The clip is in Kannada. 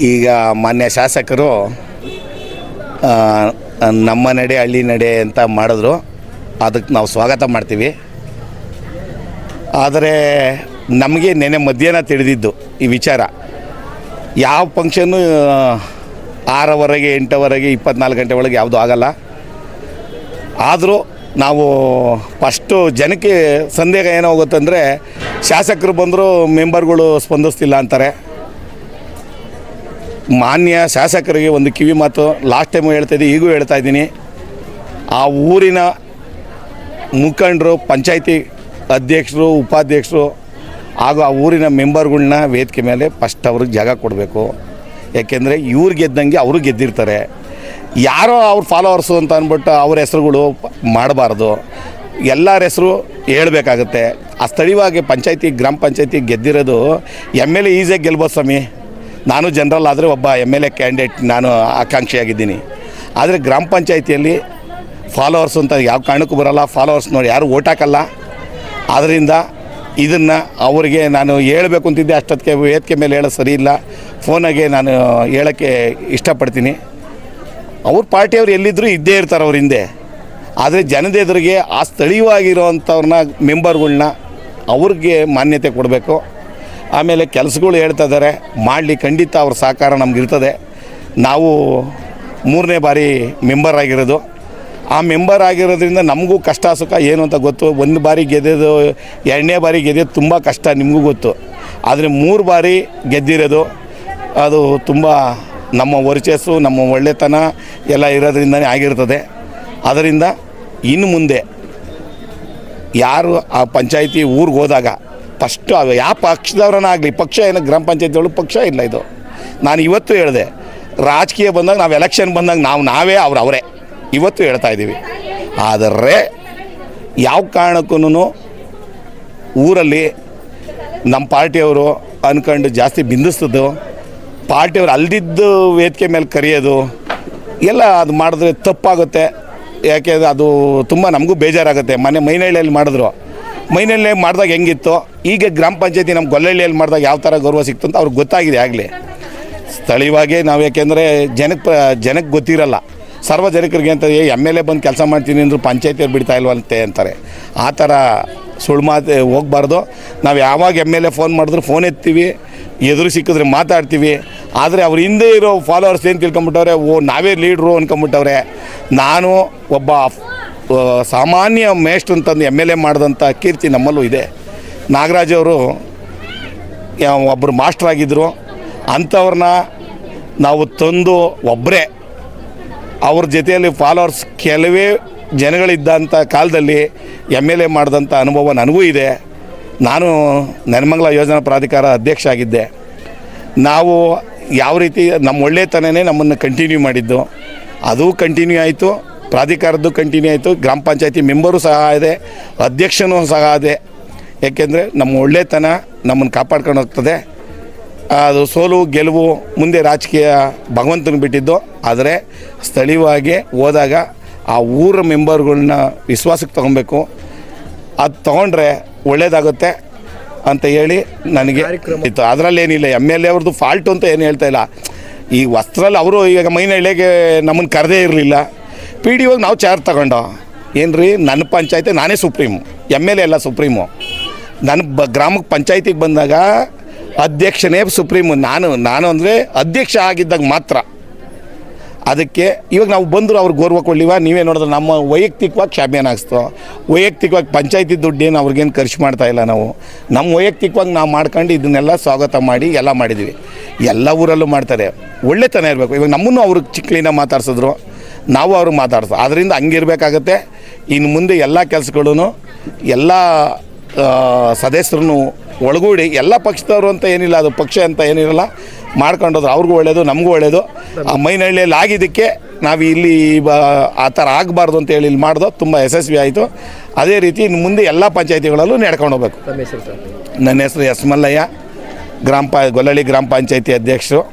ಈಗ ಮಾನ್ಯ ಶಾಸಕರು ನಮ್ಮ ನಡೆ, ಹಳ್ಳಿ ನಡೆ ಅಂತ ಮಾಡಿದ್ರು. ಅದಕ್ಕೆ ನಾವು ಸ್ವಾಗತ ಮಾಡ್ತೀವಿ. ಆದರೆ ನಮಗೆ ನೆನೆ ಮಧ್ಯಾಹ್ನ ತಿಳಿದಿದ್ದು ಈ ವಿಚಾರ. ಯಾವ ಫಂಕ್ಷನ್ನು ಆರವರೆಗೆ, ಎಂಟವರೆಗೆ, ಇಪ್ಪತ್ನಾಲ್ಕು ಗಂಟೆ ಒಳಗೆ ಯಾವುದೂ ಆಗಲ್ಲ. ಆದರೂ ನಾವು ಫಸ್ಟು ಜನಕ್ಕೆ ಸಂದೇಹ ಹೋಗುತ್ತಂದರೆ ಶಾಸಕರು ಬಂದರೂ ಮೆಂಬರ್ಗಳು ಸ್ಪಂದಿಸ್ತಿಲ್ಲ ಅಂತಾರೆ. ಮಾನ್ಯ ಶಾಸಕರಿಗೆ ಒಂದು ಕಿವಿ ಮಾತು. ಲಾಸ್ಟ್ ಟೈಮು ಹೇಳ್ತಾ ಇದ್ದೀನಿ ಈಗೂ ಹೇಳ್ತಾ ಇದ್ದೀನಿ. ಆ ಊರಿನ ಮುಖಂಡರು, ಪಂಚಾಯತಿ ಅಧ್ಯಕ್ಷರು, ಉಪಾಧ್ಯಕ್ಷರು ಹಾಗೂ ಆ ಊರಿನ ಮೆಂಬರ್ಗಳನ್ನ ವೇದಿಕೆ ಮೇಲೆ ಫಸ್ಟ್ ಅವ್ರಿಗೆ ಜಾಗ ಕೊಡಬೇಕು. ಯಾಕೆಂದರೆ ಇವ್ರು ಗೆದ್ದಂಗೆ ಅವರು ಗೆದ್ದಿರ್ತಾರೆ. ಯಾರೋ ಅವ್ರ ಫಾಲೋವರ್ಸು ಅಂತ ಅಂದ್ಬಿಟ್ಟು ಅವ್ರ ಹೆಸರುಗಳು ಮಾಡಬಾರ್ದು. ಎಲ್ಲರ ಹೆಸರು ಹೇಳಬೇಕಾಗತ್ತೆ. ಆ ಸ್ಥಳೀಯವಾಗಿ ಪಂಚಾಯತಿ, ಗ್ರಾಮ ಪಂಚಾಯತಿ ಗೆದ್ದಿರೋದು ಎಂ ಎಲ್ ಎ ಈಸಿಯಾಗಿ ಗೆಲ್ಬೋದು ಸ್ವಾಮಿ. ನಾನು ಜನರಲ್ ಆದರೆ ಒಬ್ಬ ಎಂ ಎಲ್ ಎ ಕ್ಯಾಂಡಿಡೇಟ್ ನಾನು ಆಕಾಂಕ್ಷಿಯಾಗಿದ್ದೀನಿ. ಆದರೆ ಗ್ರಾಮ ಪಂಚಾಯತಿಯಲ್ಲಿ ಫಾಲೋವರ್ಸ್ ಅಂತ ಯಾವ ಕಾರಣಕ್ಕೂ ಬರೋಲ್ಲ. ಫಾಲೋವರ್ಸ್ ನೋಡಿ ಯಾರು ಓಟ್ ಹಾಕಲ್ಲ. ಆದ್ದರಿಂದ ಇದನ್ನು ಅವರಿಗೆ ನಾನು ಹೇಳಬೇಕು ಅಂತಿದ್ದೆ. ಅಷ್ಟೊತ್ತಿಗೆ ವೇದಿಕೆ ಮೇಲೆ ಹೇಳೋದು ಸರಿ ಇಲ್ಲ. ಫೋನಾಗೆ ನಾನು ಹೇಳೋಕ್ಕೆ ಇಷ್ಟಪಡ್ತೀನಿ. ಅವ್ರ ಪಾರ್ಟಿಯವ್ರು ಎಲ್ಲಿದ್ದರೂ ಇದ್ದೇ ಇರ್ತಾರೆ ಅವ್ರ ಹಿಂದೆ. ಆದರೆ ಜನದ ಎದುರಿಗೆ ಆ ಸ್ಥಳೀಯವಾಗಿರೋವಂಥವ್ರನ್ನ ಮೆಂಬರ್ಗಳ್ನ ಅವ್ರಿಗೆ ಮಾನ್ಯತೆ ಕೊಡಬೇಕು. ಆಮೇಲೆ ಕೆಲಸಗಳು ಹೇಳ್ತಾ ಇದ್ದಾರೆ ಮಾಡಲಿ ಖಂಡಿತ ಅವ್ರ ಸಹಕಾರ ನಮಗಿರ್ತದೆ ನಾವು ಮೂರನೇ ಬಾರಿ ಮೆಂಬರ್ ಆಗಿರೋದು. ಆ ಮೆಂಬರ್ ಆಗಿರೋದ್ರಿಂದ ನಮಗೂ ಕಷ್ಟ, ಸುಖ ಏನು ಅಂತ ಗೊತ್ತು. ಒಂದು ಬಾರಿ ಗೆದ್ದೋದು ಎರಡನೇ ಬಾರಿ ಗೆದ್ದೋದು ತುಂಬ ಕಷ್ಟ, ನಿಮಗೂ ಗೊತ್ತು. ಆದರೆ ಮೂರು ಬಾರಿ ಗೆದ್ದಿರೋದು, ಅದು ತುಂಬ ನಮ್ಮ ವರ್ಚಸ್ಸು, ನಮ್ಮ ಒಳ್ಳೆತನ ಎಲ್ಲ ಇರೋದ್ರಿಂದನೇ ಆಗಿರ್ತದೆ. ಅದರಿಂದ ಇನ್ನು ಮುಂದೆ ಯಾರು ಆ ಪಂಚಾಯಿತಿ ಊರಿಗೆ ಹೋದಾಗ ಅದು ಯಾವ ಪಕ್ಷದವ್ರನ್ನಾಗಲಿ, ಪಕ್ಷ ಏನು ಗ್ರಾಮ ಪಂಚಾಯತಿ ಒಳಗೆ ಪಕ್ಷ ಇಲ್ಲ ಇದು. ನಾನು ಇವತ್ತು ಹೇಳಿದೆ, ರಾಜಕೀಯ ಬಂದಾಗ ನಾವು ಎಲೆಕ್ಷನ್ ಬಂದಾಗ ನಾವು ನಾವೇ ಅವ್ರು ಅವರೇ. ಇವತ್ತು ಹೇಳ್ತಾ ಇದ್ದೀವಿ. ಆದರೆ, ಯಾವ ಕಾರಣಕ್ಕೂ ಊರಲ್ಲಿ ನಮ್ಮ ಪಾರ್ಟಿಯವರು ಅನ್ಕೊಂಡು ಜಾಸ್ತಿ ಬಿಂದಿಸ್ತದ್ದು, ಪಾರ್ಟಿಯವ್ರು ಅಲ್ದಿದ್ದು ವೇದಿಕೆ ಮೇಲೆ ಕರೆಯೋದು, ಎಲ್ಲ ಅದು ಮಾಡಿದ್ರೆ ತಪ್ಪಾಗುತ್ತೆ. ಯಾಕೆಂದರೆ ಅದು ತುಂಬ ನಮಗೂ ಬೇಜಾರಾಗುತ್ತೆ. ಮನೆ ಮೈನಹಳ್ಳಿಯಲ್ಲಿ ಮಾಡಿದ್ರು. ಮೈನಹಳ್ಳಿಯಲ್ಲಿ ಮಾಡಿದಾಗ ಹೆಂಗಿತ್ತು? ಈಗ ಗ್ರಾಮ ಪಂಚಾಯತಿ ನಮ್ಮ ಗೊಲ್ಲಹಳ್ಳಿಯಲ್ಲಿ ಮಾಡಿದಾಗ ಯಾವ ಥರ ಗೌರವ ಸಿಕ್ತು ಅಂತ ಅವ್ರಿಗೆ ಗೊತ್ತಾಗಿದೆ ಆಗಲಿ. ಸ್ಥಳೀಯವಾಗಿ ನಾವು ಯಾಕೆಂದರೆ ಜನಕ್ಕೆ ಜನಕ್ಕೆ ಗೊತ್ತಿರಲ್ಲ. ಸಾರ್ವಜನಿಕರಿಗೆ ಅಂತ ಏ, ಎಂ ಎಲ್ ಎ ಬಂದು ಕೆಲಸ ಮಾಡ್ತೀನಿ ಅಂದರು ಪಂಚಾಯತಿಯವ್ರು ಬಿಡ್ತಾ ಇಲ್ವಂತೆ ಅಂತಾರೆ. ಆ ಥರ ಸುಳ್ಳು ಮಾತು ಹೋಗ್ಬಾರ್ದು. ನಾವು ಯಾವಾಗ ಎಂ ಎಲ್ ಎ ಫೋನ್ ಮಾಡಿದ್ರು ಫೋನ್ ಎತ್ತೀವಿ, ಎದುರು ಸಿಕ್ಕಿದ್ರೆ ಮಾತಾಡ್ತೀವಿ. ಆದರೆ ಅವ್ರ ಹಿಂದೆ ಇರೋ ಫಾಲೋವರ್ಸ್ ಏನು ತಿಳ್ಕೊಂಬಿಟ್ಟವ್ರೆ, ಓ, ನಾವೇ ಲೀಡ್ರು ಅಂದ್ಕೊಂಬಿಟ್ಟವ್ರೆ. ನಾನು ಒಬ್ಬ ಸಾಮಾನ್ಯ ಮೇಸ್ಟ್ ಅಂತಂದು ಎಂ ಎಲ್ ಎ ಮಾಡಿದಂಥ ಕೀರ್ತಿ ನಮ್ಮಲ್ಲೂ ಇದೆ. ನಾಗರಾಜ್ ಅವರು ಒಬ್ಬರು ಮಾಸ್ಟರ್ ಆಗಿದ್ದರು ಅಂಥವ್ರನ್ನ ನಾವು ತಂದು ಒಬ್ಬರೇ ಅವ್ರ ಜೊತೆಯಲ್ಲಿ ಫಾಲೋವರ್ಸ್ ಕೆಲವೇ ಜನಗಳಿದ್ದಂಥ ಕಾಲದಲ್ಲಿ ಎಂ ಎಲ್ ಎ ಮಾಡಿದಂಥ ಅನುಭವ ನನಗೂ ಇದೆ. ನಾನು ನೆನಮಂಗಲ ಯೋಜನಾ ಪ್ರಾಧಿಕಾರ ಅಧ್ಯಕ್ಷ ಆಗಿದ್ದೆ. ನಾವು ಯಾವ ರೀತಿ ನಮ್ಮ ಒಳ್ಳೆಯತನನೇ ನಮ್ಮನ್ನು ಕಂಟಿನ್ಯೂ ಮಾಡಿದ್ದು. ಅದು ಕಂಟಿನ್ಯೂ ಆಯಿತು. ಪ್ರಾಧಿಕಾರದ್ದು ಕಂಟಿನ್ಯೂ ಆಯಿತು ಗ್ರಾಮ ಪಂಚಾಯತಿ ಮೆಂಬರು ಸಹ ಇದೆ ಅಧ್ಯಕ್ಷನೂ ಸಹ ಇದೆ. ಏಕೆಂದರೆ ನಮ್ಮ ಒಳ್ಳೆತನ ನಮ್ಮನ್ನು ಕಾಪಾಡ್ಕೊಂಡು ಹೋಗ್ತದೆ. ಅದು ಸೋಲು ಗೆಲುವು ಮುಂದೆ ರಾಜಕೀಯ ಭಗವಂತನ ಬಿಟ್ಟಿದ್ದು. ಆದರೆ ಸ್ಥಳೀಯವಾಗಿ ಹೋದಾಗ ಆ ಊರ ಮೆಂಬರ್ಗಳನ್ನ ವಿಶ್ವಾಸಕ್ಕೆ ತೊಗೊಬೇಕು. ಅದು ತೊಗೊಂಡ್ರೆ ಒಳ್ಳೇದಾಗುತ್ತೆ ಅಂತ ಹೇಳಿ ನನಗೆ ಇತ್ತು ಅದರಲ್ಲೇನಿಲ್ಲ ಎಂ ಎಲ್ ಎ ಅವ್ರದ್ದು ಫಾಲ್ಟು ಅಂತ ಏನು ಹೇಳ್ತಾ ಇಲ್ಲ. ಈ ವಸ್ತ್ರಲ್ಲಿ ಅವರು ಈಗ ಮೈನಹಳ್ಳಿಗೆ ನಮ್ಮನ್ನು ಕರೆದೇ ಇರಲಿಲ್ಲ. ಪಿ ಡಿ ಹೋಗಿ ನಾವು ಚಾರ್ಜ್ ತಗೊಂಡು. ಏನು ರೀ ನನ್ನ ಪಂಚಾಯತಿ ನಾನೇ ಸುಪ್ರೀಮು. ಎಂ ಎಲ್ ಎ ಎಲ್ಲ ಸುಪ್ರೀಮು. ನನ್ನ ಬ ಗ್ರಾಮಕ್ಕೆ ಪಂಚಾಯತಿಗೆ ಬಂದಾಗ ಅಧ್ಯಕ್ಷನೇ ಸುಪ್ರೀಮು. ನಾನು ನಾನು ಅಂದರೆ ಅಧ್ಯಕ್ಷ ಆಗಿದ್ದಾಗ ಮಾತ್ರ. ಅದಕ್ಕೆ ಇವಾಗ ನಾವು ಬಂದರೂ ಅವ್ರಿಗೆ ಗೌರವ ಕೊಡ್ಲಿವ? ನೀವೇ ನೋಡಿದ್ರೆ ನಮ್ಮ ವೈಯಕ್ತಿಕವಾಗಿ ಕ್ಷಾಮ್ಯಾನ ಹಾಕ್ಸ್ತೋ ವೈಯಕ್ತಿಕವಾಗಿ ಪಂಚಾಯತಿ ದುಡ್ಡೇನು ಅವ್ರಿಗೇನು ಖರ್ಚು ಮಾಡ್ತಾ ಇಲ್ಲ ನಾವು. ನಮ್ಮ ವೈಯಕ್ತಿಕವಾಗಿ ನಾವು ಮಾಡ್ಕೊಂಡು ಇದನ್ನೆಲ್ಲ ಸ್ವಾಗತ ಮಾಡಿ ಎಲ್ಲ ಮಾಡಿದ್ವಿ. ಎಲ್ಲ ಊರಲ್ಲೂ ಮಾಡ್ತಾರೆ. ಒಳ್ಳೆತನ ಇರಬೇಕು. ಇವಾಗ ನಮ್ಮನ್ನು ಅವ್ರಿಗೆ ಚಿಕ್ಕಲಿನ ಮಾತಾಡ್ಸಿದ್ರು. ನಾವು ಅವ್ರಿಗೆ ಮಾತಾಡ್ಸೋ ಅದರಿಂದ ಹಂಗಿರ್ಬೇಕಾಗತ್ತೆ. ಇನ್ನು ಮುಂದೆ ಎಲ್ಲ ಕೆಲಸಗಳೂ ಎಲ್ಲ ಸದಸ್ಯರನ್ನು ಒಳಗೂಡಿ ಎಲ್ಲ ಪಕ್ಷದವರು ಅಂತ ಏನಿಲ್ಲ ಅದು ಪಕ್ಷ ಅಂತ ಏನಿರಲ್ಲ ಮಾಡ್ಕೊಂಡೋದ್ರೆ ಅವ್ರಿಗೂ ಒಳ್ಳೆಯದು ನಮಗೂ ಒಳ್ಳೆಯದು ಆ ಮೈನಹಳ್ಳಿಯಲ್ಲಿ ಆಗಿದ್ದಕ್ಕೆ ನಾವು ಇಲ್ಲಿ ಬ ಆ ಥರ ಆಗಬಾರ್ದು ಅಂತ ಹೇಳಿ ಇಲ್ಲಿ ಮಾಡ್ದೋ ತುಂಬ ಯಶಸ್ವಿ ಆಯಿತು. ಅದೇ ರೀತಿ ಇನ್ನು ಮುಂದೆ ಎಲ್ಲ ಪಂಚಾಯತಿಗಳಲ್ಲೂ ನಡ್ಕೊಂಡು ಹೋಗ್ಬೇಕು. ನನ್ನ ಹೆಸರು ಎಸ್ ಮಲ್ಲಯ್ಯ ಗ್ರಾಮ ಪ ಗೊಲ್ಲಳ್ಳಿ ಗ್ರಾಮ ಪಂಚಾಯತಿ ಅಧ್ಯಕ್ಷರು.